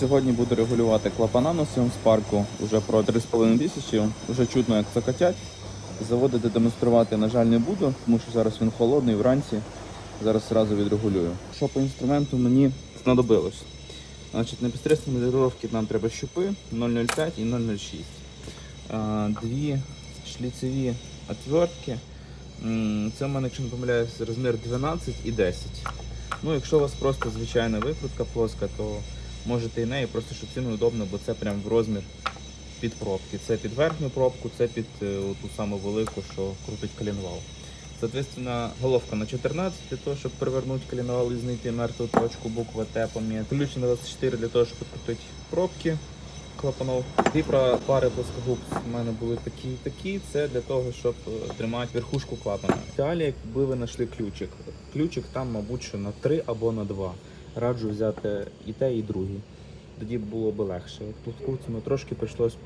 Сьогодні буду регулювати клапана на своєму спарку уже про 3,5 тисячі. Вже чутно, як закатять. Заводити демонструвати, на жаль, не буду, тому що зараз він холодний вранці. Зараз одразу відрегулюю. Що по інструменту мені знадобилось? Значить, на підстресні моделювання нам треба щупи 0,05 і 0,06. Дві шліцеві отвертки. Це в мене, якщо не помиляюсь, розмір 12 і 10. Ну, якщо у вас просто звичайна викрутка плоска, то можете і неї, просто що цим удобно, бо це прям в розмір під пробки. Це під верхню пробку, це під е, ту саму велику, що крутить коленвал. Соответственно, головка на 14 для того, щоб перевернути коленвал і знайти мертву точку букви Т поміняти. Ключ на 24 для того, щоб підкрутити пробки клапанов. І пари плоскогуб у мене були такі і такі. Це для того, щоб е, тримати верхушку клапана. Далі, якби ви знайшли ключик. Ключик там, мабуть, що на 3 або на 2. Раджу взяти і те, і другий. Тоді було б легше. Плоскогубцями трошки прийшлось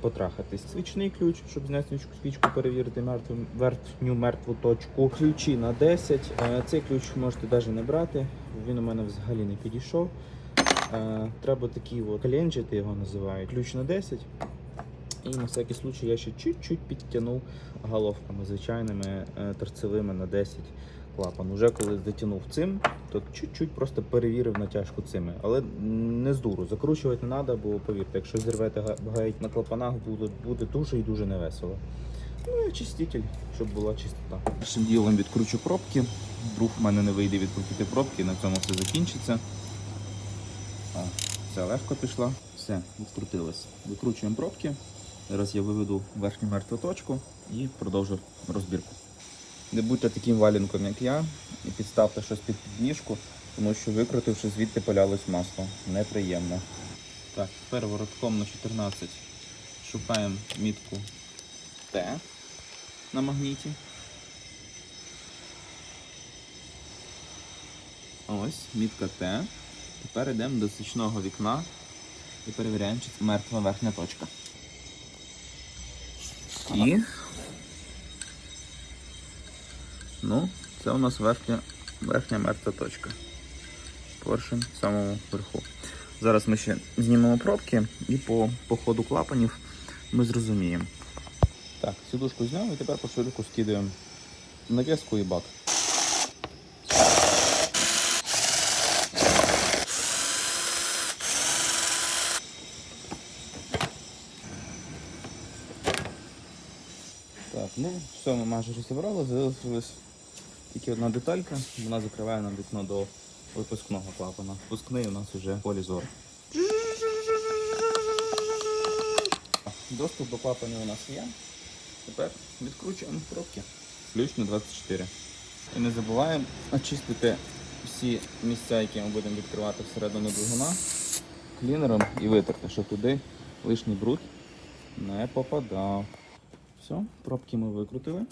потрахатись. Свічний ключ, щоб зняти свічку, свічку перевірити мертву, верхню мертву точку. Ключі на 10. Е, Цей ключ можете навіть не брати. Він у мене взагалі не підійшов. Е, Треба такі от коленджити його називають. Ключ на 10. І на всякий случай я ще чуть-чуть підтягнув головками звичайними е, торцевими на 10 клапан. Уже коли затягнув цим, то чуть-чуть просто перевірив натяжку цими. Але не з дуру. Закручувати не треба, бо повірте, якщо зірвете га- на клапанах, буде, буде дуже і дуже невесело. Ну і очиститель, щоб була чистота. Першим ділом відкручу пробки. Вдруг в мене не вийде відкрутити пробки, на цьому все закінчиться. О, все легко пішла. Все, відкрутилось. Викручуємо пробки. Зараз я виведу верхню мертву точку і продовжу розбірку. Не будьте таким валінком, як я, і підставте щось під підніжку, тому що викрутивши звідти полялось масло. Неприємно. Так, тепер воротком на 14 шукаємо мітку Т на магніті. Ось, мітка Т. Тепер йдемо до свічного вікна і перевіряємо, чи це мертва верхня точка. І. Ну, це у нас верхня, верхня мертва точка. Поршень в самому верху. Зараз ми ще знімемо пробки і по, по ходу клапанів ми зрозуміємо. Так, сідушку зняв і тепер по широку скидаємо нав'язку і бак. Так, ну все, ми майже розібрали, залишилась тільки одна деталька, вона закриває нам вікно до випускного клапана. Впускний у нас вже полізор. Доступ до клапанів у нас є. Тепер відкручуємо пробки. Ключ на 24. І не забуваємо очистити всі місця, які ми будемо відкривати всередину двигуна клінером і витерти, щоб туди лишній бруд не попадав. Все, пробки ми викрутили.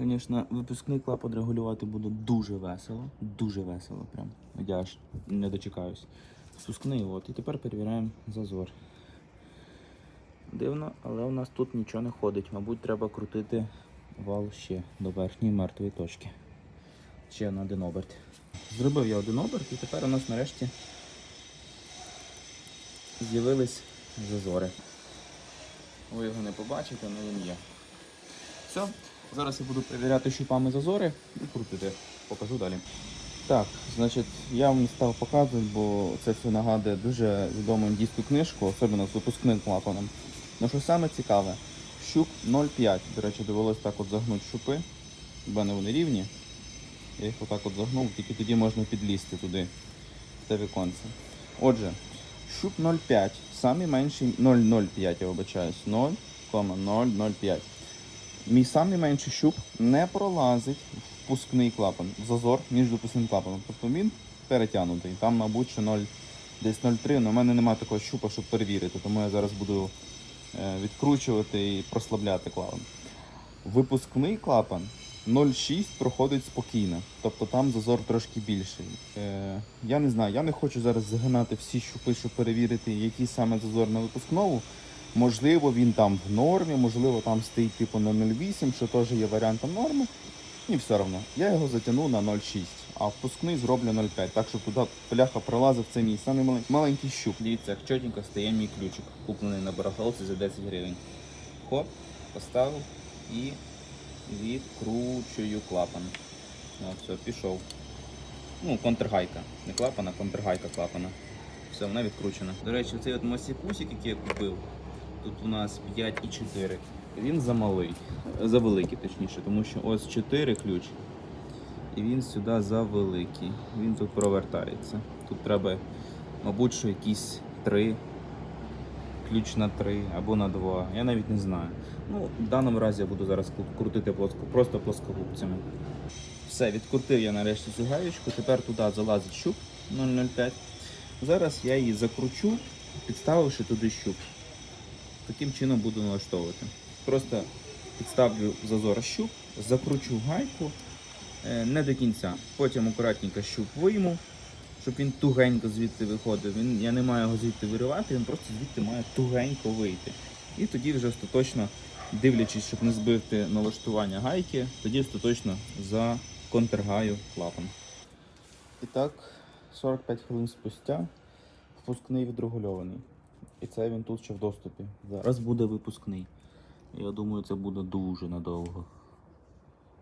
Звісно, випускний клапан регулювати буде дуже весело. Дуже весело. Прям. Я аж не дочекаюсь. Впускний, от. І тепер перевіряємо зазор. Дивно, але у нас тут нічого не ходить. Мабуть, треба крутити вал ще до верхньої мертвої точки. Ще на один оберт. Зробив я один оберт і тепер у нас нарешті з'явились зазори. Ви його не побачите, але він є. Все, зараз я буду перевіряти щупами зазори і крутити. Покажу далі. Так, значить, я вам не став показувати, бо це все нагадує дуже відому індійську книжку, особливо з випускним клапаном. Ну що саме цікаве, щуп 0,5. До речі, довелось так от загнути щупи. У мене вони рівні. Я їх отак от загнув, тільки тоді можна підлізти туди, те віконце. Отже, щуп 0,5. Самий менший 0,05, я вибачаюсь. 0,005. Мій самий менший щуп не пролазить впускний клапан, в зазор між допускним клапаном. Тобто він перетягнутий. Там, мабуть, що 0, десь 0,3, але в мене немає такого щупа, щоб перевірити, тому я зараз буду е, відкручувати і прослабляти клапан. Випускний клапан 0,6 проходить спокійно, тобто там зазор трошки більший. Е, я не знаю, я не хочу зараз загинати всі щупи, щоб перевірити, який саме зазор на випускному. Можливо, він там в нормі, можливо, там стоїть типу на 0,8, що теж є варіантом норми. Мені все одно. Я його затягну на 0,6, а впускний зроблю 0,5, так щоб туди пляха прилазив в це місце. Самий малень- маленький щуп. Дивіться, як чотенько стає мій ключик, куплений на барахолці за 10 гривень. Хоп, поставив і відкручую клапан. От, все, пішов. Ну, контргайка. Не клапан, а контргайка клапана. Все, вона відкручена. До речі, цей от масіпусик, який я купив, тут у нас 5,4. Він замалий. Завеликий, точніше, тому що ось 4 ключ. І він сюди завеликий. Він тут провертається. Тут треба, мабуть, що якісь 3. Ключ на 3 або на 2. Я навіть не знаю. Ну, в даному разі я буду зараз крутити плоско, просто плоскогубцями. Все, відкрутив я нарешті цю гаєчку. Тепер туди залазить щуп 0,05. Зараз я її закручу, підставивши туди щуп. Таким чином буду налаштовувати. Просто підставлю зазор щуп, закручу гайку е, не до кінця. Потім акуратненько щуп вийму, щоб він тугенько звідти виходив. Він, я не маю його звідти виривати, він просто звідти має тугенько вийти. І тоді вже остаточно, дивлячись, щоб не збити налаштування гайки, тоді остаточно законтргаю клапан. І так, 45 хвилин спустя впускний відрегульований. І це він тут ще в доступі. Зараз буде випускний. Я думаю, це буде дуже надовго.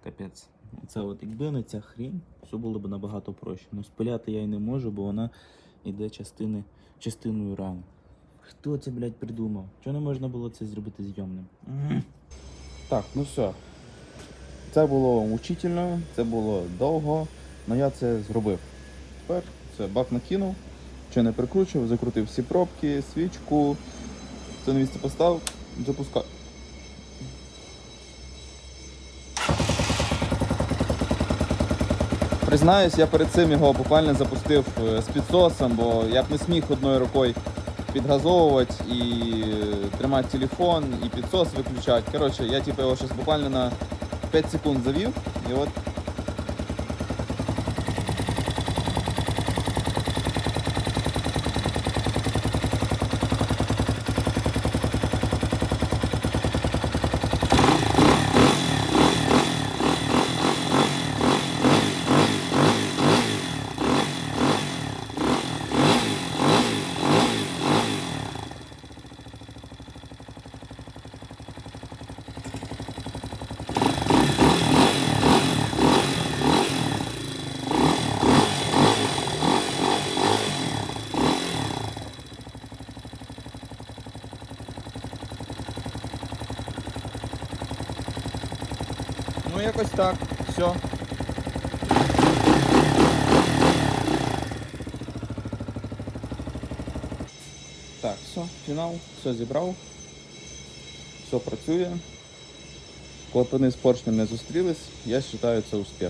Капець. Це от якби не ця хрінь, все було б набагато проще. Ну спиляти я й не можу, бо вона йде частини, частиною рами. Хто це, блядь, придумав? Чого не можна було це зробити зйомним? Так, ну все. Це було мучительно, це було довго, але я це зробив. Тепер це бак накинув, що не прикручував, закрутив всі пробки, свічку, це на місце поставив, запускав. Признаюсь, я перед цим його буквально запустив е, з підсосом, бо я б не сміг одною рукою підгазовувати і е, тримати телефон, і підсос виключати. Коротше, я типу його зараз буквально на 5 секунд завів, і от Ну, якось так. Все. Так, все, фінал, все зібрав. Все працює. Клапани з поршнем не зустрілись. Я вважаю це успіх.